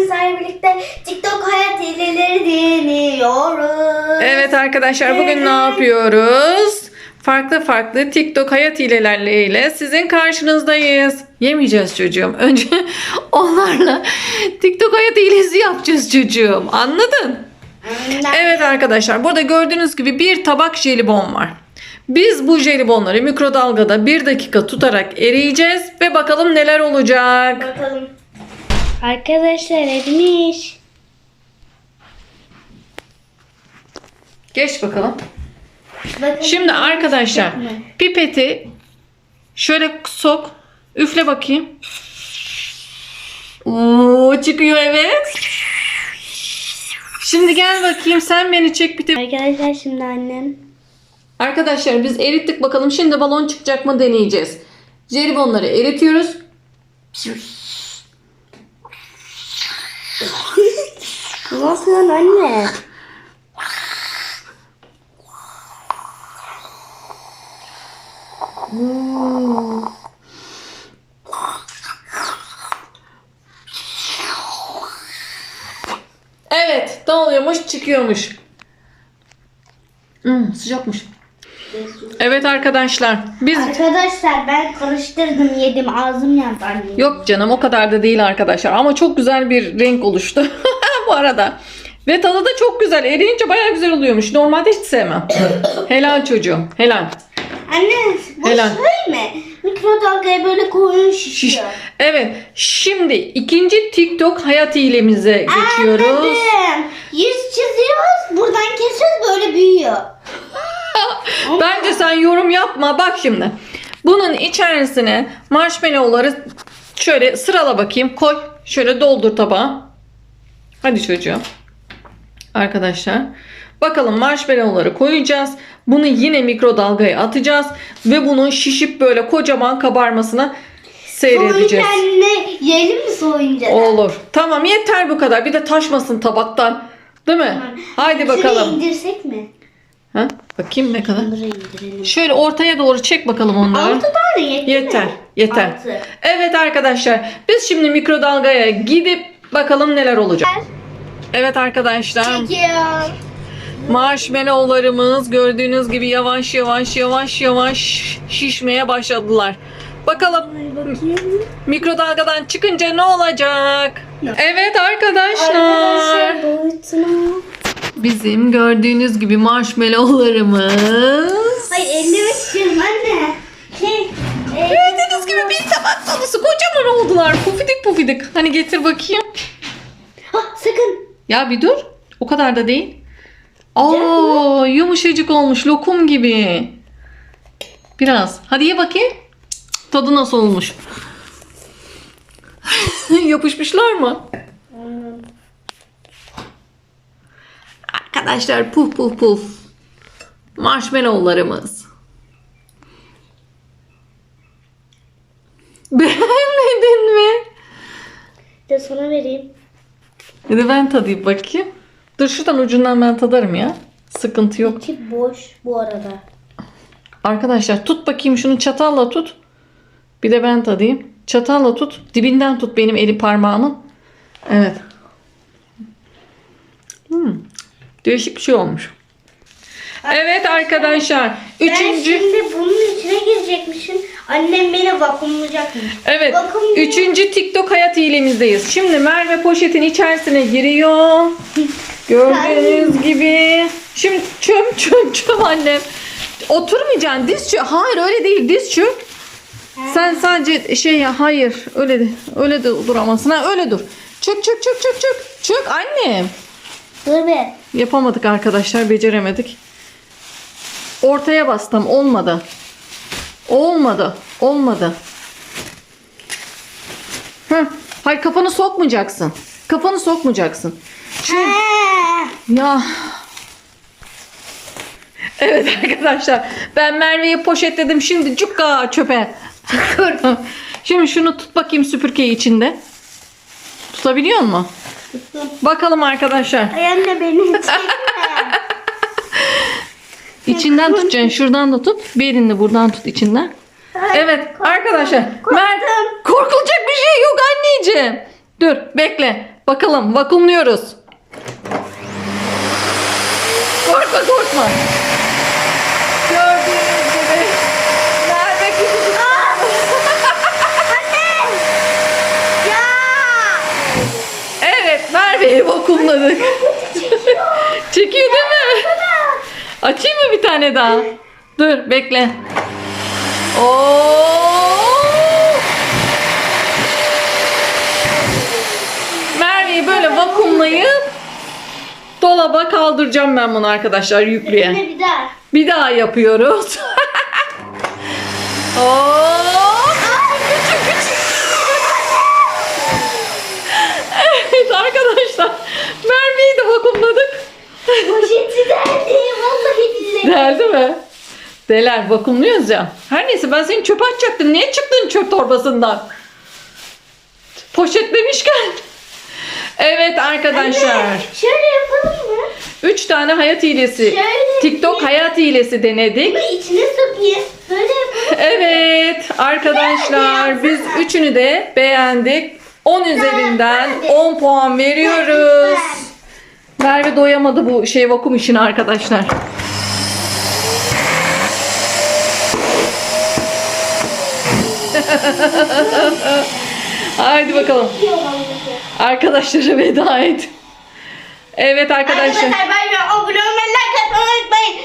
bugün sizlerle birlikte TikTok hayat hileleri deniyoruz. Evet arkadaşlar bugün ne yapıyoruz? Farklı farklı TikTok hayat hileleriyle sizin karşınızdayız. Yemeyeceğiz çocuğum. Önce onlarla TikTok hayat hilesi yapacağız çocuğum. Anladın? Evet arkadaşlar burada gördüğünüz gibi bir tabak jelibon var. Biz bu jelibonları mikrodalgada bir dakika tutarak eriyeceğiz ve bakalım neler olacak. Bakalım. Arkadaşlar erimiş. Geç bakalım. Bakın. Şimdi arkadaşlar pipeti şöyle sok. Üfle bakayım. Oo çıkıyor evet. Şimdi gel bakayım sen beni çek bir de- Arkadaşlar şimdi annem. Arkadaşlar biz erittik bakalım şimdi balon çıkacak mı deneyeceğiz. Jelibonları eritiyoruz. Ne yapıyorsun anne? Hmm. Evet dağılıyormuş çıkıyormuş. Hmm, sıcakmış. Evet arkadaşlar biz Arkadaşlar ben karıştırdım yedim ağzım yandı anne. Yok canım o kadar da değil arkadaşlar ama çok güzel bir renk oluştu bu arada. Ve tadı da çok güzel. Eriyince bayağı güzel oluyormuş. Normalde hiç sevmem. helal çocuğum. Helal. Anne bu Helal. şey mi? Mikrodalgaya böyle koyun Şiş. şişiyor. Evet. Şimdi ikinci TikTok hayat hilemize geçiyoruz. Anladım. Yüz çiziyoruz buradan kesiyoruz böyle büyüyor. Bence sen yorum yapma. Bak şimdi. Bunun içerisine marshmallowları şöyle sırala bakayım. Koy. Şöyle doldur tabağa. Hadi çocuğum. Arkadaşlar. Bakalım marshmallowları koyacağız. Bunu yine mikrodalgaya atacağız. Ve bunun şişip böyle kocaman kabarmasına seyredeceğiz. Soğuyunca anne yiyelim mi soğuyunca da? Olur. Tamam yeter bu kadar. Bir de taşmasın tabaktan. Değil mi? Haydi Şurayı bakalım. indirsek mi? Ha? Bakayım ne kadar. Şöyle ortaya doğru çek bakalım onları. Altı tane yetti Yeter, mi? yeter. Altı. Evet arkadaşlar, biz şimdi mikrodalgaya gidip bakalım neler olacak. Evet arkadaşlar, Çekiyor. marshmallowlarımız gördüğünüz gibi yavaş yavaş yavaş yavaş şişmeye başladılar. Bakalım mikrodalgadan çıkınca ne olacak? Evet arkadaşlar, bizim gördüğünüz gibi marshmallowlarımız. Ay elime sıkıyorum anne. Şey. e, Gördüğünüz gibi bir tabak dolusu kocaman oldular. Pufidik pufidik. Hani getir bakayım. Ya bir dur. O kadar da değil. Aa, yumuşacık olmuş lokum gibi. Biraz. Hadi ye bakayım. Tadı nasıl olmuş? Yapışmışlar mı? Arkadaşlar puf puf puf. Marshmallowlarımız. Beğenmedin mi? De sana vereyim. De ben tadayım bakayım. Dur şuradan ucundan ben tadarım ya. Sıkıntı yok. İçi boş bu arada. Arkadaşlar tut bakayım şunu çatalla tut. Bir de ben tadayım. Çatalla tut. Dibinden tut benim eli parmağımın. Evet. Hmm. Değişik bir şey olmuş. Evet arkadaşlar. Ben Üçüncü. şimdi bunun içine girecekmişim. Annem beni vakumlayacakmış. Evet. Bakın. Üçüncü TikTok hayat hilemizdeyiz. Şimdi Merve poşetin içerisine giriyor. Gördüğünüz gibi. Şimdi çöm çöm çöm annem. Oturmayacaksın diz çök. Hayır öyle değil diz çök. Sen sadece şey ya hayır öyle de öyle de duramazsın ha öyle dur. Çök çök çök çök çök. Çök annem. Dur be. Yapamadık arkadaşlar beceremedik. Ortaya bastım olmadı. Olmadı. Olmadı. Hı. Hayır kafanı sokmayacaksın. Kafanı sokmayacaksın. Şimdi, Ha. ya. Evet arkadaşlar. Ben Merve'yi poşetledim. Şimdi cukka çöpe. Şimdi şunu tut bakayım süpürgeyi içinde. Tutabiliyor musun? Bakalım arkadaşlar. Ay anne beni çekme. İçinden tutacaksın. Şuradan da tut. Bir elini buradan tut içinden. Evet arkadaşlar. Mert korkulacak bir şey yok anneciğim. Dur bekle. Bakalım vakumluyoruz. Korkma korkma. Gördüğünüz gibi. Merve küçücük. Ya. Evet Merve'yi vakumladık. Çekiyor değil mi? Açayım mı bir tane daha? Dur bekle. Oo! Merve'yi böyle vakumlayıp dolaba kaldıracağım ben bunu arkadaşlar yüklüye. Bir daha. Bir daha yapıyoruz. Oo! Evet arkadaşlar. Merve'yi de vakumladık. Poşeti derdi. Deldi mi? Deler vakumluyoruz ya. Her neyse ben seni çöpe atacaktım. Niye çıktın çöp torbasından? Poşetlemişken. Evet arkadaşlar. Anne, Şöyle yapalım mı? 3 tane hayat hilesi. Şöyle TikTok hayat hilesi denedik. Bunu içine sokayım. Böyle yapalım. Evet arkadaşlar biz üçünü de beğendik. 10 üzerinden ben de. 10 puan veriyoruz. Merve doyamadı bu şey vakum işine arkadaşlar. Haydi bakalım. Arkadaşlara veda et. Evet arkadaşlar. Arkadaşlar bay bay. Abone olmayı, like atmayı unutmayın.